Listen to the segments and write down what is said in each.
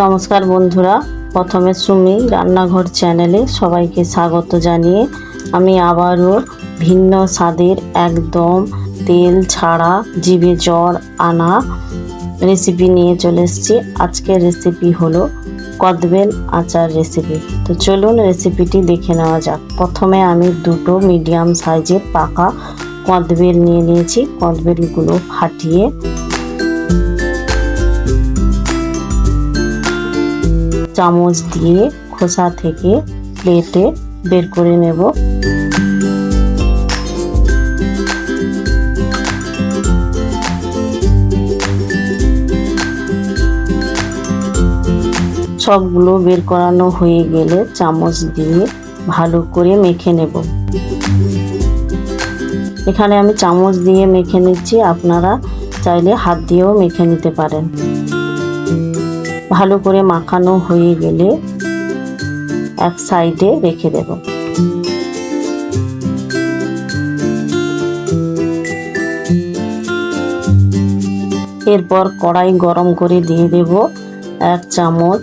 নমস্কার বন্ধুরা, প্রথমে সুমি রান্নাঘর চ্যানেলে সবাইকে স্বাগত জানিয়ে আমি আবারও ভিন্ন স্বাদের একদম তেল ছাড়া জিভে জ্বর আনা রেসিপি নিয়ে চলে এসেছি। আজকের রেসিপি হলো কদবেল আচার রেসিপি তো চলুন রেসিপিটি দেখে নেওয়া যাক। প্রথমে আমি দুটো মিডিয়াম সাইজের পাকা কদবেল নিয়ে নিয়েছি। কদবেলগুলো ফাটিয়ে চামচ দিয়ে খোসা থেকে প্লেটে বের করে নেব। সবগুলো বের করানো হয়ে গেলে চামচ দিয়ে ভালো করে মেখে নেব। এখানে আমি চামচ দিয়ে মেখে নিচ্ছি, আপনারা চাইলে হাত দিয়েও মেখে নিতে পারেন। ভালো করে মাখানো হয়ে গেলে এক সাইডে রেখে দেব। এরপর কড়াই গরম করে দিয়ে দেব এক চামচ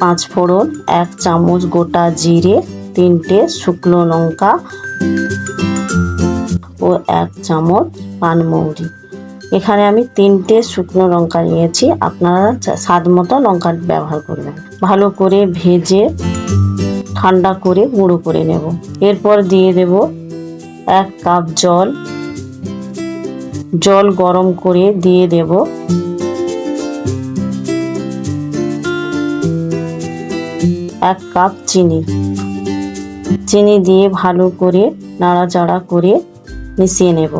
পাঁচ ফোড়ন, এক চামচ গোটা জিরে, তিনটে শুকনো লঙ্কা ও এক চামচ পানমৌরি। এখানে আমি তিনটে শুকনো লঙ্কা নিয়েছি। আপনারা স্বাদ মতো লঙ্কা ব্যবহার করবেন। ভালো করে ভেজে, ঠান্ডা করে গুঁড়ো করে নেব। এরপর দিয়ে দেব এক কাপ জল। জল গরম করে দিয়ে দেব। এক কাপ চিনি। চিনি দিয়ে ভালো করে নাড়াচাড়া করে মিশিয়ে নেব।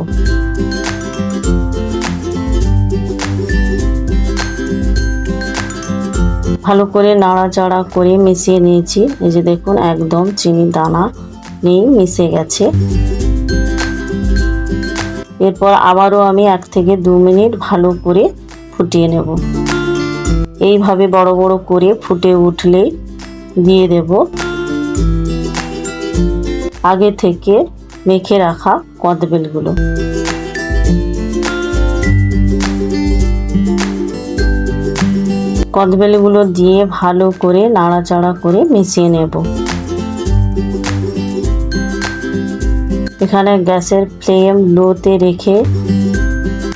ভালো করে নাড়াচাড়া করে মিশিয়ে নিয়েছি। এই যে দেখুন, একদম চিনি দানা নেই, মিশে গেছে। এরপর আবারও আমি এক থেকে দু মিনিট ভালো করে ফুটিয়ে নেব। এইভাবে বড় বড় করে ফুটে উঠলেই দিয়ে দেব। আগে থেকে মেখে রাখা কদবেলগুলো। কদবেলগুলো দিয়ে ভালো করে নাড়াচাড়া করে মিশিয়ে নেব। এখানে গ্যাসের ফ্লেম লোতে রেখে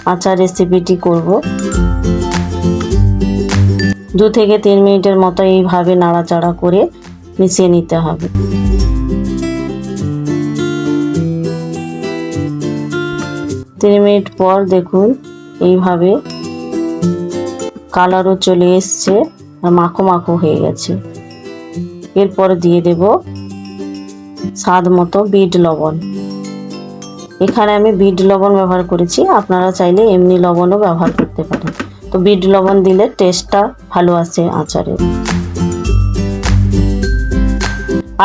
আচার রেসিপিটি করব। দু থেকে তিন মিনিটের মতো এইভাবে নাড়াচাড়া করে মিশিয়ে নিতে হবে। তিন মিনিট পর দেখুন, এইভাবে কালারও চলে এসছে, আর মাখো মাখো হয়ে গেছে। এরপর দিয়ে দেব স্বাদ মতো বিট লবণ। এখানে আমি বিট লবণ ব্যবহার করেছি, আপনারা চাইলে এমনি লবণও ব্যবহার করতে পারেন। তো বিট লবণ দিলে টেস্টটা ভালো আসে আচারের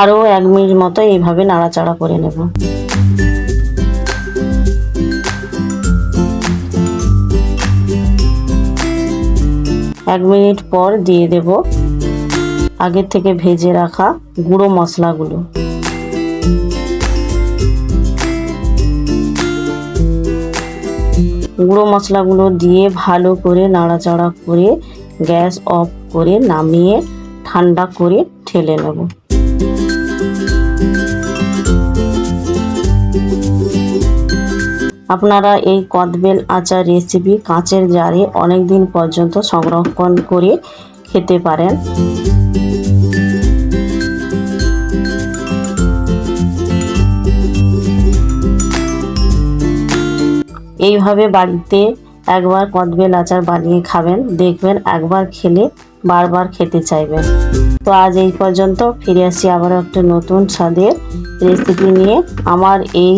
আরও এক মিনিট মতো এইভাবে নাড়াচাড়া করে নেব। এক মিনিট পর দিয়ে দেব আগের থেকে ভেজে রাখা গুঁড়ো মশলাগুলো। গুঁড়ো মশলাগুলো দিয়ে ভালো করে নাড়াচাড়া করে গ্যাস অফ করে নামিয়ে ঠান্ডা করে ঠেলে নেব। আপনারা এই কদবেল আচার রেসিপি কাঁচের জারে অনেক দিন পর্যন্ত সংরক্ষণ করে খেতে পারেন। এইভাবে বাড়িতে একবার কদবেল আচার বানিয়ে খাবেন, দেখবেন একবার খেলে বারবার খেতে চাইবেন। তো আজ এই পর্যন্ত ফিরে আসি আবার একটা নতুন স্বাদের রেসিপি নিয়ে। আমার এই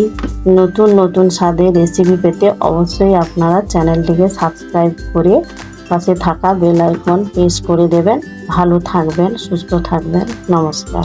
নতুন নতুন স্বাদের রেসিপি পেতে অবশ্যই আপনারা চ্যানেলটিকে সাবস্ক্রাইব করে পাশে থাকা বেল আইকন প্রেস করে দেবেন। ভালো থাকবেন, সুস্থ থাকবেন। নমস্কার।